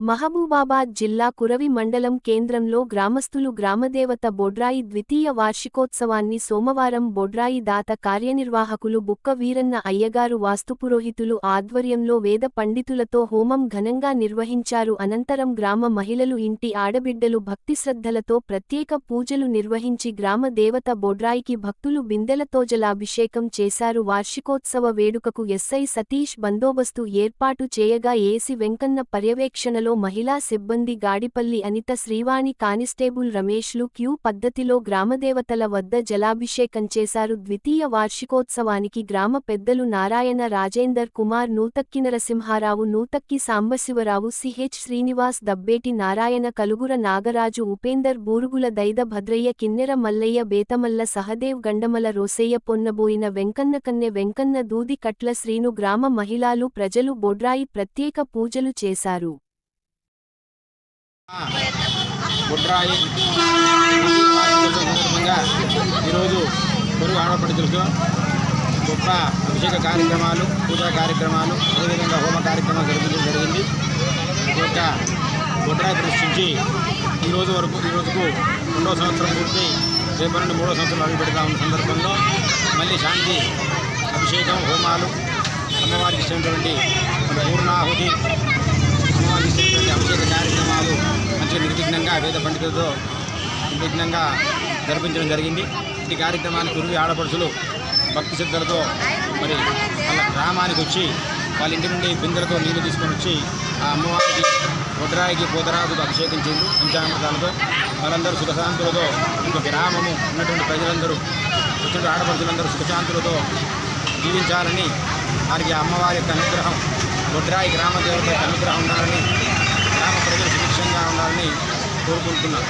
మహబూబాబాద్ జిల్లా కురవి మండలం కేంద్రంలో గ్రామస్తులు గ్రామదేవత బొడ్రాయి ద్వితీయ వార్షికోత్సవాన్ని సోమవారం బొడ్రాయి దాత కార్యనిర్వాహకులు బుక్క వీరన్న అయ్యగారు వాస్తుపురోహితులు ఆధ్వర్యంలో వేద పండితులతో హోమం ఘనంగా నిర్వహించారు. అనంతరం గ్రామ మహిళలు ఇంటి ఆడబిడ్డలు భక్తిశ్రద్ధలతో ప్రత్యేక పూజలు నిర్వహించి గ్రామ దేవత బొడ్రాయికి భక్తులు బిందెలతో జలాభిషేకం చేశారు. వార్షికోత్సవ వేడుకకు ఎస్ఐ సతీష్ బందోబస్తు ఏర్పాటు చేయగా ఏసి వెంకన్న పర్యవేక్షణలో మహిళా సిబ్బంది గాడిపల్లి అనిత శ్రీవాణి కానిస్టేబుల్ రమేష్లు క్యూ పద్ధతిలో గ్రామదేవతల వద్ద జలాభిషేకం చేశారు. ద్వితీయ వార్షికోత్సవానికి గ్రామ పెద్దలు నారాయణ రాజేందర్ కుమార్ నూతక్కి నరసింహారావు నూతక్కి సాంబశివరావు సిహెచ్ శ్రీనివాస్ దబ్బేటి నారాయణ కలుగుర నాగరాజు ఉపేందర్ బూరుగుల దైద భద్రయ్య కిన్నెర మల్లయ్య బేతమల్ల సహదేవ్ గండమల రోసయ్య పొన్నబోయిన వెంకన్న కన్నె వెంకన్న దూది కట్ల శ్రీను గ్రామ మహిళలు ప్రజలు బొడ్రాయి ప్రత్యేక పూజలు చేశారు. బుడ్రాయి సందర్భంగా ఈరోజు పొరుగు ఆడపడుచులతో గొప్ప అభిషేక కార్యక్రమాలు పూజా కార్యక్రమాలు అదేవిధంగా హోమ కార్యక్రమాలు జరుగుతూ జరిగింది. ఈ యొక్క బుడ్రాయి ప్రదర్శించి ఈ రోజు వరకు ఈ రోజుకు రెండో సంవత్సరం పూర్తి రేపు నుండి మూడో సంవత్సరం అడుగు పెడతా ఉన్న సందర్భంలో మళ్ళీ శాంతి అభిషేకం హోమాలు అమ్మవారికి ఇచ్చినటువంటి పూర్ణాహుతి అమ్మవారికి ఇచ్చినటువంటి అభిషేక కార్యక్రమాలు మంచిగా నిర్విఘ్నంగా వేద పండితులతో నిర్విఘ్నంగా జరిపించడం జరిగింది. ఈ కార్యక్రమానికి ఉరివి ఆడపడుచులు భక్తి శ్రద్ధలతో మరి వాళ్ళ గ్రామానికి వచ్చి వాళ్ళ ఇంటి నుండి బిందెలతో నీళ్ళు తీసుకొని వచ్చి ఆ అమ్మవారికి వడ్రాయికి పోతరాజుకు అభిషేకించింది పంచామృతాలతో వాళ్ళందరూ సుఖశాంతులతో ఒక గ్రామము ఉన్నటువంటి ప్రజలందరూ వచ్చిన ఆడపడుచులందరూ సుఖశాంతులతో జీవించాలని వారికి అమ్మవారి యొక్క అనుగ్రహం వడ్రాయి గ్రామ దేవత యొక్క అనుగ్రహం ఉండాలని కావాలని కోరుకుంటున్నాను